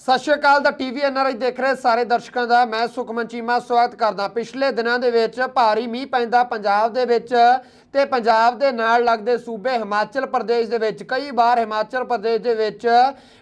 ਸਤਿ ਸ਼੍ਰੀ ਅਕਾਲ, ਦਾ TV NRI ਦੇਖ ਰਹੇ ਸਾਰੇ ਦਰਸ਼ਕਾਂ ਦਾ। ਮੈਂ ਸੁਖਮਨ ਚੀਮਾ, ਸਵਾਗਤ ਕਰਦਾ ਪਿਛਲੇ ਦਿਨਾਂ ਦੇ ਵਿੱਚ ਭਾਰੀ ਮੀਂਹ ਪੈਂਦਾ ਪੰਜਾਬ ਦੇ ਵਿੱਚ ਤੇ ਪੰਜਾਬ ਦੇ ਨਾਲ ਲੱਗਦੇ ਸੂਬੇ ਹਿਮਾਚਲ ਪ੍ਰਦੇਸ਼ ਦੇ ਵਿੱਚ। ਕਈ ਵਾਰ ਹਿਮਾਚਲ ਪ੍ਰਦੇਸ਼ ਦੇ ਵਿੱਚ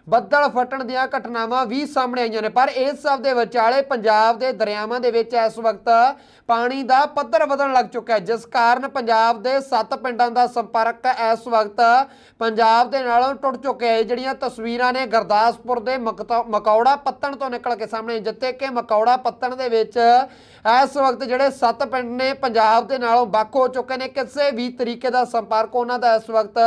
ਬੱਦਲ ਫਟਣ ਦੀਆਂ ਘਟਨਾਵਾਂ ਵੀ ਸਾਹਮਣੇ ਆਈਆਂ ਨੇ। ਪਰ ਇਸ ਸਭ ਦੇ ਵਿਚਾਲੇ ਪੰਜਾਬ ਦੇ ਦਰਿਆਵਾਂ ਦੇ ਵਿੱਚ ਇਸ ਵਕਤ ਪਾਣੀ ਦਾ ਪੱਧਰ ਵਧਣ ਲੱਗ ਚੁੱਕਾ ਹੈ। ਜਿਸ ਕਾਰਨ ਪੰਜਾਬ ਦੇ 7 ਪਿੰਡਾਂ ਦਾ ਸੰਪਰਕ ਇਸ ਵਕਤ ਪੰਜਾਬ ਦੇ ਨਾਲੋਂ ਟੁੱਟ ਚੁੱਕਿਆ ਹੈ। ਜਿਹੜੀਆਂ ਤਸਵੀਰਾਂ ਨੇ, ਗੁਰਦਾਸਪੁਰ ਦੇ ਮਕਤੌ- ਮਕੌੜਾ ਪੱਤਣ ਤੋਂ ਨਿਕਲ ਕੇ ਸਾਹਮਣੇ ਆਈਆਂ, ਜਿੱਥੇ ਕਿ ਮਕੌੜਾ ਪੱਤਣ ਦੇ ਵਿੱਚ ਇਸ ਵਕਤ ਜਿਹੜੇ 7 ਪਿੰਡ ਨੇ ਪੰਜਾਬ ਦੇ ਨਾਲੋਂ ਵੱਖ ਹੋ ਚੁੱਕੇ ਨੇ ਕਿਸੇ ਵੀ ਤਰੀਕੇ ਦਾ ਸੰਪਰਕ ਉਹਨਾਂ ਦਾ ਇਸ ਵਕਤ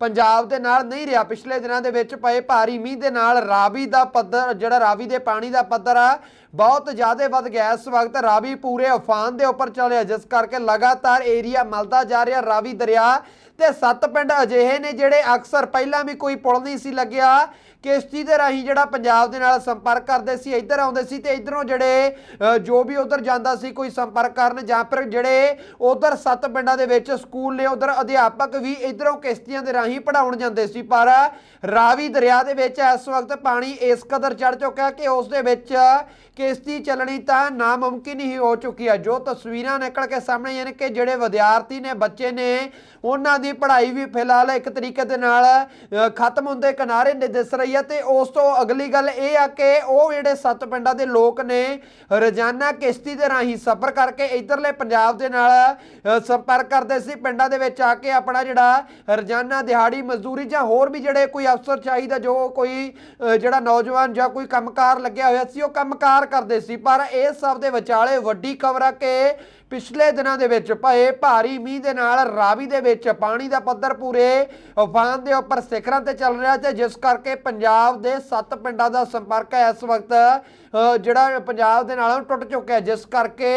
ਪੰਜਾਬ ਦੇ ਨਾਲ ਨਹੀਂ ਰਿਹਾ। ਪਿਛਲੇ ਦਿਨਾਂ ਦੇ ਵਿੱਚ ਪਏ ਭਾਰੀ ਮੀਂਹ ਦੇ ਨਾਲ ਰਾਵੀ ਦਾ ਪੱਧਰ ਜਿਹੜਾ ਰਾਵੀ ਦੇ ਪਾਣੀ ਦਾ ਪੱਧਰ ਆ ਬਹੁਤ ਜ਼ਿਆਦਾ ਵੱਧ ਗਿਆ। ਇਸ ਵਕਤ ਰਾਵੀ ਪੂਰੇ ਉਫਾਨ ਦੇ ਉੱਪਰ ਚੱਲਿਆ ਜਿਸ ਕਰਕੇ ਲਗਾਤਾਰ ਏਰੀਆ ਮਲਦਾ ਜਾ ਰਿਹਾ। ਰਾਵੀ ਦਰਿਆ ਤੇ ਸੱਤ ਪਿੰਡ ਅਜਿਹੇ ਨੇ ਜਿਹੜੇ ਅਕਸਰ ਪਹਿਲਾਂ ਵੀ ਕੋਈ ਪੁਲ ਨਹੀਂ ਸੀ ਲੱਗਿਆ। ਕਿਸ਼ਤੀ ਦੇ ਰਾਹੀਂ ਜਿਹੜਾ ਪੰਜਾਬ ਦੇ ਨਾਲ ਸੰਪਰਕ ਕਰਦੇ ਸੀ, ਇੱਧਰ ਆਉਂਦੇ ਸੀ ਤੇ ਇਧਰੋਂ ਜਿਹੜੇ ਜੋ ਵੀ ਉਧਰ ਜਾਂਦਾ ਸੀ ਕੋਈ ਸੰਪਰਕ ਕਰਨ ਜਾਂ ਫਿਰ ਜਿਹੜੇ ਉਧਰ ਸੱਤ ਪਿੰਡਾਂ ਦੇ ਵਿੱਚ ਸਕੂਲ ਨੇ, ਉਧਰ ਅਧਿਆਪਕ ਵੀ ਇਧਰੋਂ ਕਿਸ਼ਤੀਆਂ ਦੇ ਰਾਹੀਂ ਪੜਾਉਣ ਜਾਂਦੇ ਸੀ। ਪਰ ਰਾਵੀ ਦਰਿਆ ਦੇ ਵਿੱਚ ਇਸ ਵਕਤ ਪਾਣੀ ਇਸ ਕਦਰ ਚੜ ਚੁੱਕਾ ਕਿ ਉਸ ਦੇ ਵਿੱਚ ਕਿਸ਼ਤੀ ਚੱਲਣੀ ਤਾਂ ਨਾਮੁਮਕਿਨ ਹੀ ਹੋ ਚੁੱਕੀ ਹੈ। ਜੋ ਤਸਵੀਰਾਂ ਨਿਕਲ ਕੇ ਸਾਹਮਣੇ ਆਈਆਂ ਨੇ ਕਿ ਜਿਹੜੇ ਵਿਦਿਆਰਥੀ ਨੇ, ਬੱਚੇ ਨੇ, ਉਹਨਾਂ ਦੀ ਪੜ੍ਹਾਈ ਵੀ ਫਿਲਹਾਲ ਇੱਕ ਤਰੀਕੇ ਦੇ ਨਾਲ ਖਤਮ ਹੁੰਦੇ ਕਿਨਾਰੇ ਨੇ ਦਿਸ ਰਹੀ ਹੈ ਤੇ ਉਸ ਤੋਂ ਅਗਲੀ ਗੱਲ ਇਹ ਆ ਕਿ ਉਹ ਜਿਹੜੇ ਸੱਤ ਪਿੰਡਾਂ ਦੇ ਲੋਕ ਨੇ, ਰੋਜ਼ਾਨਾ ਕਿਸ਼ਤੀ ਦੇ ਰਾਹੀਂ ਸਫ਼ਰ ਕਰਕੇ ਇਧਰਲੇ ਪੰਜਾਬ ਦੇ ਨਾਲ ਸੰਪਰਕ ਕਰਦੇ ਸੀ, ਪਿੰਡਾਂ ਦੇ ਵਿੱਚ ਆ ਕੇ ਆਪਣਾ ਜਿਹੜਾ ਰੋਜ਼ਾਨਾ ਦਿਹਾੜੀ, ਮਜ਼ਦੂਰੀ ਜਾਂ ਹੋਰ ਵੀ ਜਿਹੜੇ ਕੋਈ ਅਫਸਰ ਚਾਹੀਦਾ, ਜੋ ਕੋਈ ਜਿਹੜਾ ਨੌਜਵਾਨ ਜਾਂ ਕੋਈ ਕੰਮਕਾਰ ਲੱਗਿਆ ਹੋਇਆ ਸੀ, ਉਹ ਕੰਮਕਾਰ ਕਰਦੇ ਸੀ। ਪਰ ਇਹ ਸਭ ਦੇ ਵਿਚਾਲੇ ਵੱਡੀ ਖਬਰ ਆ ਕਿ ਪਿਛਲੇ ਦਿਨਾਂ ਦੇ ਵਿੱਚ ਪਏ ਭਾਰੀ ਮੀਂਹ ਦੇ ਨਾਲ ਰਾਵੀ ਦੇ ਵਿੱਚ ਪਾਣੀ ਪਾਣੀ ਦਾ ਪੱਧਰ ਪੂਰੇ ਉਫਾਨ ਦੇ ਉੱਪਰ ਸਿਖਰਾਂ ਤੇ ਚੱਲ ਰਿਹਾ ਤੇ ਜਿਸ ਕਰਕੇ ਪੰਜਾਬ ਦੇ ਸੱਤ ਪਿੰਡਾਂ ਦਾ ਸੰਪਰਕ ਇਸ ਵਕਤ ਜਿਹੜਾ ਪੰਜਾਬ ਦੇ ਨਾਲ ਟੁੱਟ ਚੁੱਕਿਆ ਜਿਸ ਕਰਕੇ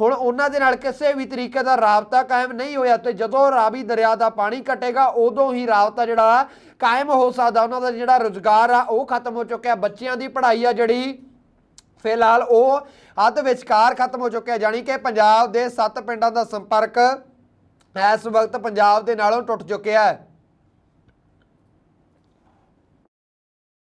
ਹੁਣ ਉਹਨਾਂ ਦੇ ਨਾਲ ਕਿਸੇ ਵੀ ਤਰੀਕੇ ਦਾ ਰਾਬਤਾ ਕਾਇਮ ਨਹੀਂ ਹੋਇਆ ਤੇ ਜਦੋਂ ਰਾਵੀ ਦਰਿਆ ਦਾ ਪਾਣੀ ਘਟੇਗਾ, ਉਦੋਂ ਹੀ ਰਾਬਤਾ ਜਿਹੜਾ ਕਾਇਮ ਹੋ ਸਕਦਾ। ਉਹਨਾਂ ਦਾ ਜਿਹੜਾ ਰੁਜ਼ਗਾਰ ਆ, ਉਹ ਖਤਮ ਹੋ ਚੁੱਕਿਆ। ਬੱਚਿਆਂ ਦੀ ਪੜ੍ਹਾਈ ਆ ਜਿਹੜੀ, ਫਿਲਹਾਲ ਉਹ ਅੱਧ ਵਿਚਕਾਰ ਖਤਮ ਹੋ ਚੁੱਕਿਆ। ਜਾਣੀ ਕਿ ਪੰਜਾਬ ਦੇ ਸੱਤ ਪਿੰਡਾਂ ਦਾ ਸੰਪਰਕ ਇਸ ਵਕਤ ਪੰਜਾਬ ਦੇ ਨਾਲੋਂ ਟੁੱਟ ਚੁੱਕਿਆ ਹੈ।